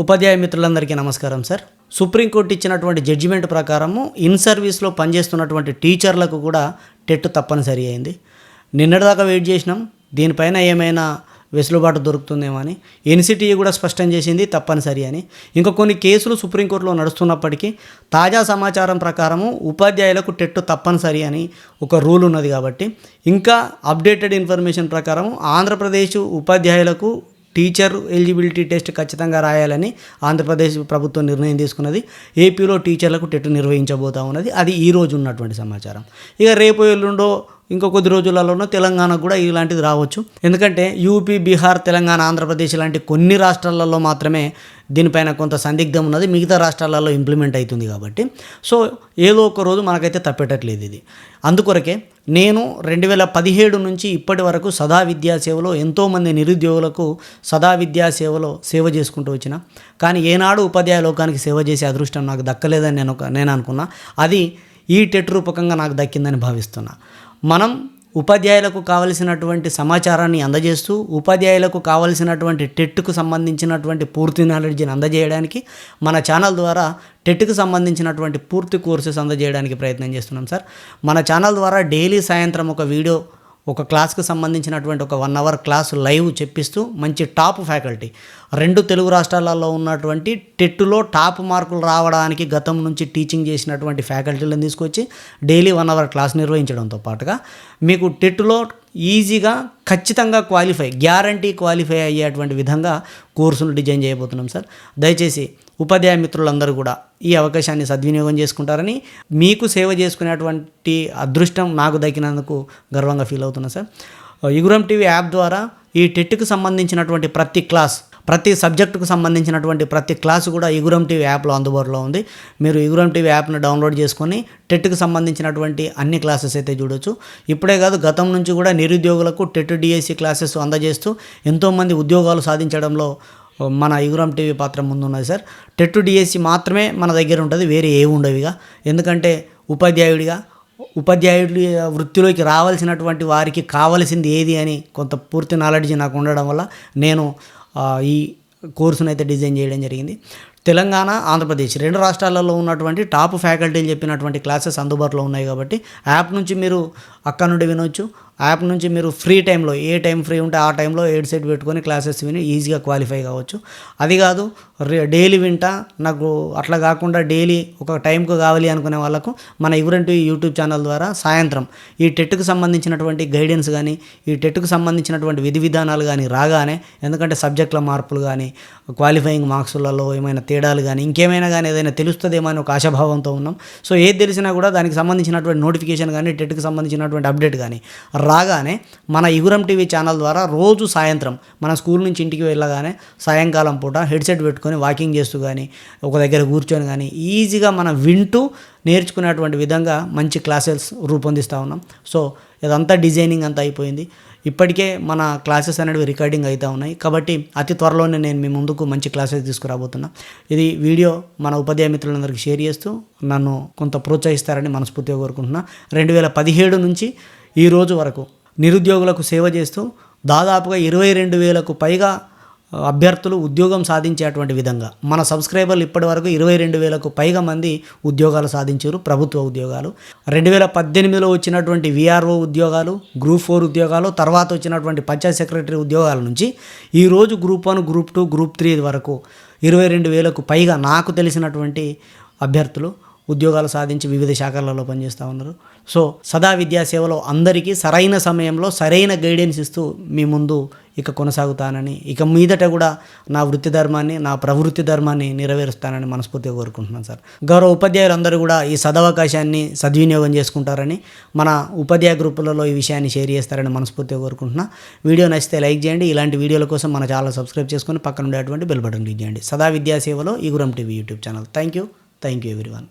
ఉపాధ్యాయ మిత్రులందరికీ నమస్కారం sir. Supreme court ఇచ్చినటువంటి జడ్జిమెంట్ ప్రకారము ఇన్ సర్వీస్లో పనిచేస్తున్నటువంటి టీచర్లకు కూడా టెట్ తప్పనిసరి అయింది. నిన్నటిదాకా వెయిట్ చేసినాం. దీనిపైన ఏమైనా వెసులుబాటు దొరుకుతుందేమో అని. ఎన్సిటీ కూడా స్పష్టం చేసింది తప్పనిసరి అని. ఇంకా కొన్ని కేసులు సుప్రీంకోర్టులో నడుస్తున్నప్పటికీ తాజా సమాచారం ప్రకారము ఉపాధ్యాయులకు టెట్ తప్పనిసరి అని ఒక రూల్ ఉన్నది కాబట్టి. ఇంకా అప్డేటెడ్ ఇన్ఫర్మేషన్ ప్రకారం ఆంధ్రప్రదేశ్ ఉపాధ్యాయులకు టీచర్ ఎలిజిబిలిటీ టెస్ట్ ఖచ్చితంగా రాయాలని ఆంధ్రప్రదేశ్ ప్రభుత్వం నిర్ణయం తీసుకున్నది. ఏపీలో టీచర్లకు టెట్ నిర్వహించబోతా ఉన్నది. అది ఈరోజు ఉన్నటువంటి సమాచారం. ఇక రేపు ఎల్లుండో ఇంకో కొద్ది రోజులలోనో తెలంగాణకు కూడా ఇలాంటిది రావచ్చు. ఎందుకంటే యూపీ బీహార్ తెలంగాణ ఆంధ్రప్రదేశ్ లాంటి కొన్ని రాష్ట్రాలలో మాత్రమే దీనిపైన కొంత సందిగ్ధం ఉన్నది. మిగతా రాష్ట్రాలలో ఇంప్లిమెంట్ అవుతుంది కాబట్టి. సో ఏదో ఒక రోజు మనకైతే తప్పేటట్లేదు ఇది. అందుకొరకే నేను రెండు వేల పదిహేడు నుంచి ఇప్పటి వరకు సదా విద్యా సేవలో ఎంతోమంది నిరుద్యోగులకు సదా విద్యా సేవలో సేవ చేసుకుంటూ వచ్చిన. కానీ ఏనాడు ఉపాధ్యాయ లోకానికి సేవ చేసే అదృష్టం నాకు దక్కలేదని నేను ఒక- నేను అనుకున్నా. అది ఈ టెట్ రూపకంగా నాకు దక్కిందని భావిస్తున్నా. మనం ఉపాధ్యాయులకు కావలసినటువంటి సమాచారాన్ని అందజేస్తూ ఉపాధ్యాయులకు కావలసినటువంటి టెట్కు సంబంధించినటువంటి పూర్తి నాలెడ్జ్ని అందజేయడానికి మన ఛానల్ ద్వారా టెట్కు సంబంధించినటువంటి పూర్తి కోర్సెస్ అందజేయడానికి ప్రయత్నం చేస్తున్నాం సార్. మన ఛానల్ ద్వారా డైలీ సాయంత్రం ఒక వీడియో ఒక క్లాస్కి సంబంధించినటువంటి ఒక వన్ అవర్ క్లాస్ లైవ్ చెప్పిస్తూ మంచి టాప్ ఫ్యాకల్టీ. రెండు తెలుగు రాష్ట్రాలలో ఉన్నటువంటి టెట్టులో టాప్ మార్కులు రావడానికి గతం నుంచి టీచింగ్ చేసినటువంటి ఫ్యాకల్టీలను తీసుకొచ్చి డైలీ వన్ అవర్ క్లాస్ నిర్వహించడంతో పాటుగా మీకు టెట్టులో ఈజీగా ఖచ్చితంగా క్వాలిఫై గ్యారంటీ క్వాలిఫై అయ్యేటువంటి విధంగా కోర్సును డిజైన్ చేయబోతున్నాం సార్. దయచేసి ఉపాధ్యాయ మిత్రులందరూ కూడా ఈ అవకాశాన్ని సద్వినియోగం చేసుకుంటారని మీకు సేవ చేసుకునేటువంటి అదృష్టం నాకు దక్కినందుకు గర్వంగా ఫీల్ అవుతున్నా సార్. ఇగురం టీవీ యాప్ ద్వారా ఈ టెట్కు సంబంధించినటువంటి ప్రతి క్లాస్ ప్రతి సబ్జెక్టుకు సంబంధించినటువంటి ప్రతి క్లాసు కూడా ఇగురం టీవీ యాప్లో అందుబాటులో ఉంది. మీరు ఇగురం టీవీ యాప్ను డౌన్లోడ్ చేసుకొని టెట్కి సంబంధించినటువంటి అన్ని క్లాసెస్ అయితే చూడొచ్చు. ఇప్పుడే కాదు గతం నుంచి కూడా నిరుద్యోగులకు టెట్ డిఎస్సి క్లాసెస్ అందజేస్తూ ఎంతోమంది ఉద్యోగాలు సాధించడంలో మన ఇగురం టీవీ పాత్ర ముందున్నది సార్. టెట్ డిఎస్సి మాత్రమే మన దగ్గర ఉంటుంది వేరే ఏ ఉండవిగా. ఎందుకంటే ఉపాధ్యాయుడిగా ఉపాధ్యాయుడి వృత్తిలోకి రావాల్సినటువంటి వారికి కావలసింది ఏది అని కొంత పూర్తి నాలెడ్జ్ నాకు ఉండడం వల్ల నేను ఈ కోర్సును అయితే డిజైన్ చేయడం జరిగింది. తెలంగాణ ఆంధ్రప్రదేశ్ రెండు రాష్ట్రాలలో ఉన్నటువంటి టాప్ ఫ్యాకల్టీలు చెప్పినటువంటి క్లాసెస్ అందుబాటులో ఉన్నాయి కాబట్టి యాప్ నుంచి మీరు అక్కడ నుండి వినొచ్చు. యాప్ నుంచి మీరు ఫ్రీ టైంలో ఏ టైం ఫ్రీ ఉంటే ఆ టైంలో ఎయిడ్ సెట్ పెట్టుకొని క్లాసెస్ విని ఈజీగా క్వాలిఫై కావచ్చు. అది కాదు డైలీ వింటా నాకు అట్లా కాకుండా డైలీ ఒక టైంకు కావాలి అనుకునే వాళ్ళకు మన ఇవరంటి యూట్యూబ్ ఛానల్ ద్వారా సాయంత్రం ఈ టెట్కు సంబంధించినటువంటి గైడెన్స్ కానీ ఈ టెట్కు సంబంధించినటువంటి విధి విధానాలు కానీ రాగానే ఎందుకంటే సబ్జెక్టుల మార్పులు కానీ క్వాలిఫైయింగ్ మార్క్స్లలో ఏమైనా తేడాలు కానీ ఇంకేమైనా కానీ ఏదైనా తెలుస్తుందేమో అని ఒక ఆశాభావంతో ఉన్నాం. సో ఏది తెలిసినా కూడా దానికి సంబంధించినటువంటి నోటిఫికేషన్ కానీ టెట్కు సంబంధించినటువంటి అప్డేట్ కానీ రాగానే మన ఇగురం టీవీ ఛానల్ ద్వారా రోజు సాయంత్రం మన స్కూల్ నుంచి ఇంటికి వెళ్ళగానే సాయంకాలం పూట హెడ్సెట్ పెట్టుకొని వాకింగ్ చేస్తూ కానీ ఒక దగ్గర కూర్చొని కానీ ఈజీగా మనం వింటూ నేర్చుకునేటువంటి విధంగా మంచి క్లాసెస్ రూపొందిస్తూ ఉన్నాం. సో ఇదంతా డిజైనింగ్ అంతా అయిపోయింది. ఇప్పటికే మన క్లాసెస్ అనేవి రికార్డింగ్ అవుతూ ఉన్నాయి. కాబట్టి అతి త్వరలోనే నేను మీ ముందుకు మంచి క్లాసెస్ తీసుకురాబోతున్నా. ఇది వీడియో మన ఉపాధ్యాయ మిత్రులందరికీ షేర్ చేస్తూ నన్ను కొంత ప్రోత్సహిస్తారని మనస్ఫూర్తిగా కోరుకుంటున్నా. రెండు వేల పదిహేడు నుంచి ఈ రోజు వరకు నిరుద్యోగులకు సేవ చేస్తూ దాదాపుగా ఇరవై రెండు వేలకు పైగా అభ్యర్థులు ఉద్యోగం సాధించేటువంటి విధంగా. మన సబ్స్క్రైబర్లు ఇప్పటి వరకు ఇరవై రెండు వేలకు పైగా మంది ఉద్యోగాలు సాధించారు ప్రభుత్వ ఉద్యోగాలు. రెండు వేల పద్దెనిమిదిలో వచ్చినటువంటి విఆర్ఓ ఉద్యోగాలు గ్రూప్ ఫోర్ ఉద్యోగాలు తర్వాత వచ్చినటువంటి పంచాయత్ సెక్రటరీ ఉద్యోగాల నుంచి ఈరోజు group one group two group three వరకు ఇరవై రెండు వేలకు పైగా నాకు తెలిసినటువంటి అభ్యర్థులు ఉద్యోగాలు సాధించి వివిధ శాఖలలో పనిచేస్తూ ఉన్నారు. సో సదా విద్యా సేవలో అందరికీ సరైన సమయంలో సరైన గైడెన్స్ ఇస్తూ మీ ముందు ఇక కొనసాగుతానని ఇక మీదట కూడా నా వృత్తి ధర్మాన్ని నా ప్రవృత్తి ధర్మాన్ని నెరవేరుస్తానని మనస్ఫూర్తిగా కోరుకుంటున్నాను సార్. గౌరవ ఉపాధ్యాయులందరూ కూడా ఈ సదవకాశాన్ని సద్వినియోగం చేసుకుంటారని మన ఉపాధ్యాయ గ్రూపులలో ఈ విషయాన్ని షేర్ చేస్తారని మనస్ఫూర్తిగా కోరుకుంటున్నా. వీడియో నచ్చితే లైక్ చేయండి. ఇలాంటి వీడియోల కోసం మన ఛానల్ సబ్స్క్రైబ్ చేసుకొని పక్కన ఉండేటువంటి బెల్ బటన్ క్లిక్ చేయండి. సదా విద్యా సేవలో ఈ Guram TV YouTube channel. Thank you. Thank you everyone.